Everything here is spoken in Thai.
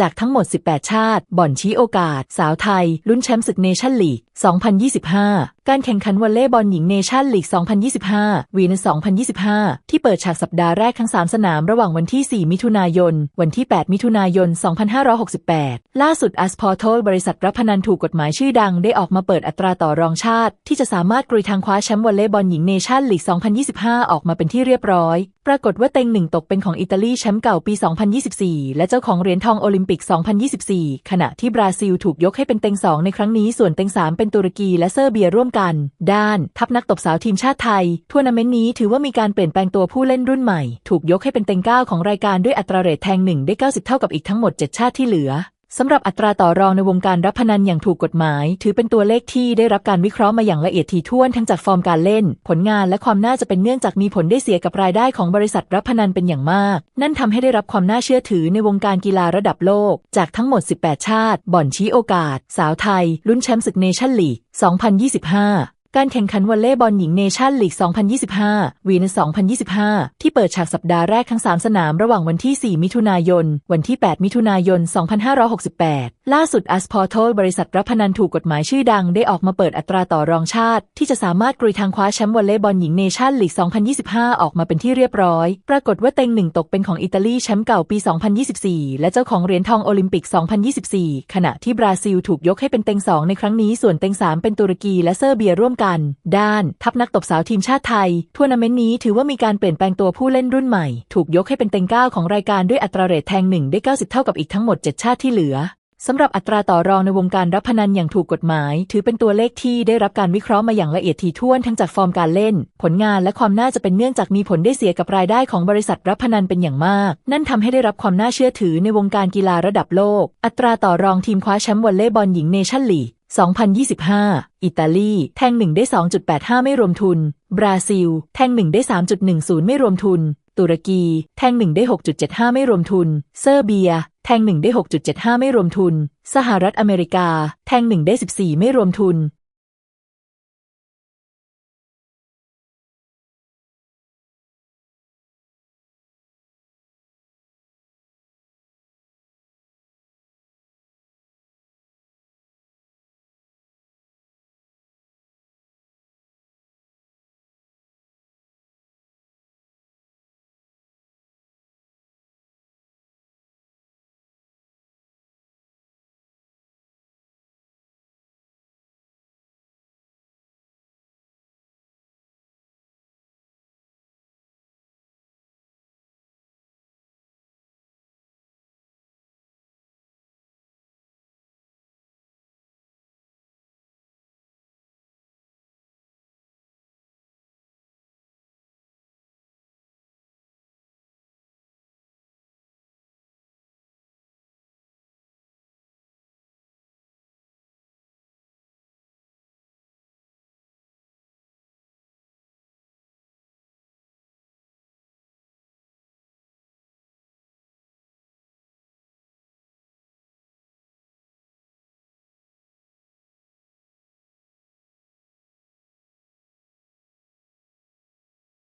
จากทั้งหมด 18 ชาติ บ่อนชี้โอกาส สาวไทย ลุ้นแชมป์ศึกเนชั่นลีก 2025 การแข่งขันวอลเลย์บอลหญิงเนชั่นลีก 2025 วีน2025 ที่เปิดฉากสัปดาห์แรกทั้ง 3 สนามระหว่างวันที่ 4 มิถุนายน วันที่ 8 มิถุนายน 2568 ล่าสุดอัสพอร์ทลบริษัทรับพนันถูกกฎหมายชื่อดังได้ออกมาเปิดอัตราต่อรองชาติ ที่จะสามารถกรุยทางคว้าแชมป์วอลเลย์บอลหญิงเนชั่นลีก 2025 ออกมาเป็นที่เรียบร้อย ปรากฏว่าเต็งหนึ่งตกเป็นของอิตาลีแชมป์เก่าปี 2024 และเจ้าของเหรียญทองโอลิมปิก 2024 ขณะที่บราซิลถูกยกให้เป็นเต็งสองในครั้งนี้ส่วนเต็งสามเป็นตุรกีและเซอร์เบียร่วมกันด้าน ทัพนักตบสาวทีมชาติไทย ทัวร์นาเมนต์นี้ถือว่ามีการเปลี่ยนแปลงตัวผู้เล่นรุ่นใหม่ ถูกยกให้เป็นเต็งเก้าของรายการด้วยอัตราเรทแทงหนึ่งได้ 90 เท่ากับอีกทั้งหมด 7 ชาติที่เหลือ สำหรับอัตราต่อรองในวงการรับพนันอย่างถูกกฎหมาย ถือเป็นตัวเลขที่ได้รับการวิเคราะห์มาอย่างละเอียดถี่ถ้วนทั้งจากฟอร์มการเล่น ผลงานและความน่าจะเป็นเนื่องจากมีผลได้เสียกับรายได้ของบริษัทรับพนันเป็นอย่างมาก นั่นทำให้ได้รับความน่าเชื่อถือในวงการกีฬาระดับโลก จากทั้งหมด 18 ชาติ บ่อนชี้โอกาส สาวไทย ลุ้นแชมป์ศึกเนชั่นลีก 2025 การแข่งขันวอลเลย์บอลหญิงเนชั่นลีก 2025 วีน2025 ที่เปิดฉากสัปดาห์แรกทั้ง 3 สนามระหว่างวันที่ 4 มิถุนายน วันที่ 8 มิถุนายน 2568 ล่าสุดอัสพอร์ทลบริษัทรับพนันถูกกฎหมายชื่อดังได้ออกมาเปิดอัตราต่อรองชาติ ที่จะสามารถกรุยทางคว้าแชมป์วอลเลย์บอลหญิงเนชั่นลีก 2025 ออกมาเป็นที่เรียบร้อย ปรากฏว่าเต็งหนึ่งตกเป็นของอิตาลีแชมป์เก่าปี 2024 และเจ้าของเหรียญทองโอลิมปิก 2024 ขณะที่บราซิลถูกยกให้เป็นเต็งสองในครั้งนี้ส่วนเต็งสามเป็นตุรกีและเซอร์เบียร่วมกัน ด้าน ทัพนักตบสาวทีมชาติไทย ทัวร์นาเมนต์นี้ถือว่ามีการเปลี่ยนแปลงตัวผู้เล่นรุ่นใหม่ ถูกยกให้เป็นเต็งเก้าของรายการด้วยอัตราเรทแทงหนึ่งได้ 90 เท่ากับอีกทั้งหมด 7 ชาติที่เหลือสำหรับอัตราต่อรองในวงการรับพนันอย่างถูกกฎหมาย ถือเป็นตัวเลขที่ได้รับการวิเคราะห์มาอย่างละเอียดถี่ถ้วนทั้งจากฟอร์มการเล่น ผลงานและความน่าจะเป็นเนื่องจากมีผลได้เสียกับรายได้ของบริษัทรับพนันเป็นอย่างมาก นั่นทำให้ได้รับความน่าเชื่อถือในวงการกีฬาระดับโลก อัตราต่อรองทีมคว้าแชมป์วอลเลย์บอลหญิงเนชั่นลีก 2025 อิตาลี แทง1ได้ 2.85 ไม่รวมทุน บราซิล แทง1ได้ 3.10 ไม่รวมทุน ตุรกี แทง1ได้ 6.75 ไม่รวมทุน เซอร์เบีย แทง1ได้ 6.75 ไม่รวมทุน สหรัฐอเมริกา แทง1ได้ 14 ไม่รวมทุน